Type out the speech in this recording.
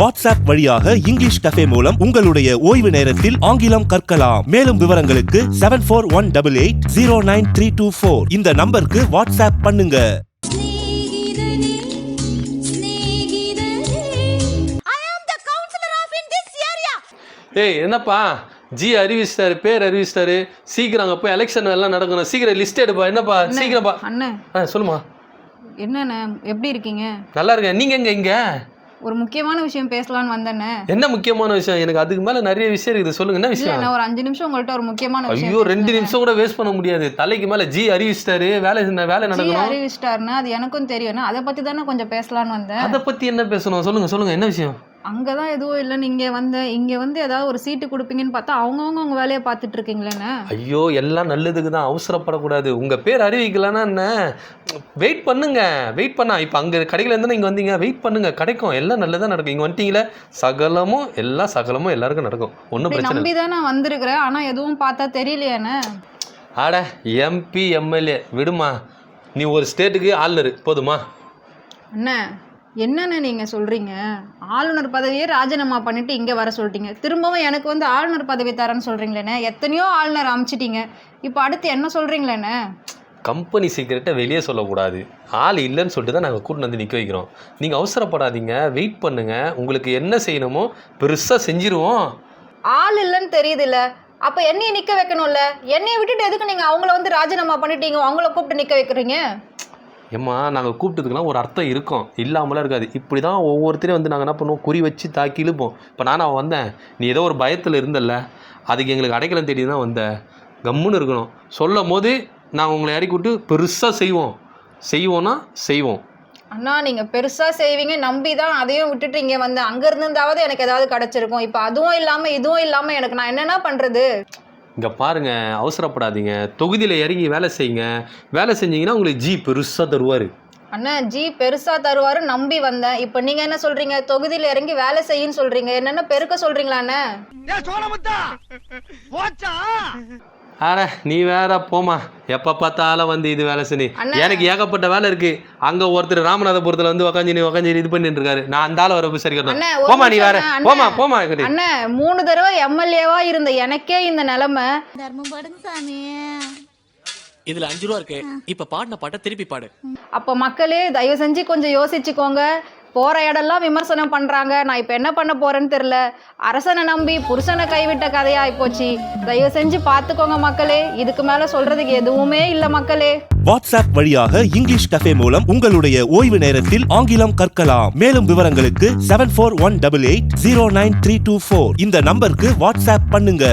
WhatsApp வழியாக English cafe மூலம் உங்களுடைய ஓய்வு நேரத்தில் ஆங்கிலம் கற்கலாம். மேலும் விவரங்களுக்கு seven four one double eight zero nine three two four இந்த நம்பருக்கு வாட்ஸ்அப் பண்ணுங்க. ஏய் என்னப்பா? ஜி அறிவிச்சிட்டாரு பேர் அறிவிச்சிட்டாரு. சீக்கிரம் அங்கே போய் எலெக்ஷன் எல்லாம் நடக்கணும். சீக்கிரம் லிஸ்ட் எடுப்பா. என்னப்பா? சீக்கிரம்ப்பா அண்ணன் சொல்லுமா. என்னண்ணே எப்படி இருக்கீங்க? நல்லா இருக்கேன். நீங்கள் எங்கே இங்கே? ஒரு முக்கியமான விஷயம் பேசலாம்னு வந்தேண்ணே என்ன முக்கியமான விஷயம்? எனக்கு அதுக்கு மேல நிறைய விஷயம் இருக்குது. சொல்லுங்க என்ன விஷயம்? நான் ஒரு அஞ்சு நிமிஷம் உங்கள்ட்ட ஒரு முக்கியமான விஷயம் ஐயோ ரெண்டு நிமிஷம் கூட வேஸ்ட் பண்ண முடியாது. தலைக்கு மேல ஜி அறிவிச்சிட்டாரு. வேலை வேலை நடக்கணும்? அறிவிச்சிட்டாருன்னா அது எனக்கும் தெரியும். அதை பத்தி தானே கொஞ்சம் பேசலாம்னு வந்தேன். அதை பத்தி என்ன பேசணும்? சொல்லுங்க சொல்லுங்க. என்ன விஷயம்? அங்கதான் எதுவும் இல்லைன்னு இங்க வந்தேன் இங்க வந்து ஏதாவது ஒரு சீட்டு கொடுப்பீங்கன்னு பார்த்தா அவங்கவுங்க உங்க வேலையை பார்த்துட்டு இருக்கீங்களேண்ணே ஐயோ எல்லாம் நல்லதுக்கு தான் அவசரப்படக்கூடாது. உங்க பேர் அறிவிக்கலன்னா என்ன? வெயிட் பண்ணுங்க. வெயிட் பண்ணா இப்போ அங்க கடையில இருந்து இங்க வந்தீங்க. வெயிட் பண்ணுங்க. கிடைக்கும். எல்லாம் நல்லதா நடக்கும். இங்க வந்துட்டீங்களே? சகலமும் எல்லாம் சகலமும் எல்லாருக்கும் நடக்கும். ஒன்றும் பிரச்சனை நம்பி இல்லை. தான் நான் வந்திருக்கிறேன் ஆனா எதுவும் பார்த்தா தெரியலையாண்ணே ஆட எம்பி எம்எல்ஏ விடுமா. நீ ஒரு ஸ்டேட்டுக்கு ஆளுநர். போதுமா? அண்ணே என்னண்ணே நீங்க சொல்றீங்க? ஆளுநர் பதவியே ராஜினாமா பண்ணிட்டு இங்க வர சொல்லிட்டீங்க. திரும்பவும் எனக்கு வந்து ஆளுநர் பதவி தரேன்னு சொல்றீங்களேண்ணே எத்தனையோ ஆளுநர் அமைச்சிட்டீங்க. இப்போ அடுத்து என்ன சொல்றீங்களேண்ணே கம்பெனி சீக்கிரட்டை வெளியே சொல்லக்கூடாது. ஆள் இல்லைன்னு சொல்லிட்டு தான் நாங்கள் கூட்டிட்டு வந்து நிற்க வைக்கிறோம். நீங்கள் அவசரப்படாதீங்க. வெயிட் பண்ணுங்க. உங்களுக்கு என்ன செய்யணுமோ பெருசாக செஞ்சிருவோம். ஆள் இல்லைன்னு தெரியுதுல்ல. அப்ப என்னைய நிக்க வைக்கணும்ல? என்னைய விட்டுட்டு எதுக்கு நீங்க அவங்கள வந்து ராஜினாமா பண்ணிட்டீங்க? அவங்கள கூப்பிட்டு நிக்க வைக்கிறீங்க? ஏம்மா நாங்கள் கூப்பிட்டதுக்கெல்லாம் ஒரு அர்த்தம் இருக்கும். இல்லாமலாம் இருக்காது. இப்படி தான் ஒவ்வொருத்தரையும் வந்து நாங்கள் என்ன பண்ணுவோம்? குறி வச்சு தாக்கி இழுப்போம். இப்போ நானும் வந்தேன். நீ ஏதோ ஒரு பயத்தில் இருந்தல்ல? அதுக்கு எங்களுக்கு அடைக்கலம் தேடி தான் வந்த. கம்முன்னு இருக்கணும். சொல்லும் போது நாங்கள் உங்களை இறக்கி விட்டு பெருசாக செய்வோம். செய்வோன்னா செய்வோம். அண்ணா நீங்கள் பெருசாக செய்வீங்க. நம்பி தான் அதையும் விட்டுட்டு இங்கே வந்தேன் அங்கே இருந்தாவது எனக்கு ஏதாவது கிடச்சிருக்கும். இப்போ அதுவும் இல்லாமல் இதுவும் இல்லாமல் எனக்கு நான் என்னென்ன பண்ணுறது இங்கே பாருங்க அவசரப்படாதீங்க. தொகுதியில் இறங்கி வேலை செய்யுங்க. வேலை செஞ்சீங்கன்னா உங்களுக்கு ஜி பெருசாக தருவார். அண்ணா ஜி பெருசா தருவாரு நம்பி வந்தேன். இப்ப நீங்க என்ன சொல்றீங்க? தொகுதியில இறங்கி வேலை செய்யுன்னு சொல்றீங்க. என்னென்ன பெருக்க சொல்றீங்களா அண்ணா? அட நீ வேற போமா எப்போ பார்த்தாலும் வந்து இது வேலை செய்ய. எனக்கு ஏகப்பட்ட வேலை இருக்கு. அங்க ஒருத்தர் ராமநாதபுரத்துல வந்து உக்காந்து நீ உக்காந்து இது பண்ணிட்டு இருக்காரு. நான் அந்த ஆளை வர ஒரு போமா நீ வேற. போமா போமா. அண்ணா மூணு தடவை எம்எல்ஏவா இருந்த. எனக்கே இந்த நிலைமை. தர்மம் படுங்க சாமி. இதுல அஞ்சு ரூபா இருக்கு. இப்ப பாடின பாட்டை திருப்பி பாடு. அப்போ மக்களே தயவு செஞ்சு கொஞ்சம் யோசிச்சுக்கோங்க. போற இடம்லாம் விமர்சனம் பண்றாங்க. நான் இப்போ என்ன பண்ண போறேன்னு தெரியல. அரசனை நம்பி புருஷனை கைவிட்ட கதையா போச்சு தயவு செஞ்சு பார்த்துக்கோங்க மக்களே. இதுக்கு மேல சொல்றதுக்கு எதுவுமே இல்லை மக்களே. வாட்ஸ்அப் வழியாக இங்கிலீஷ் கஃபே மூலம் உங்களுடைய ஓய்வு நேரத்தில் ஆங்கிலம் கற்கலாம். மேலும் விவரங்களுக்கு seven four one double eight zero nine three two four இந்த நம்பருக்கு வாட்ஸ்அப் பண்ணுங்க.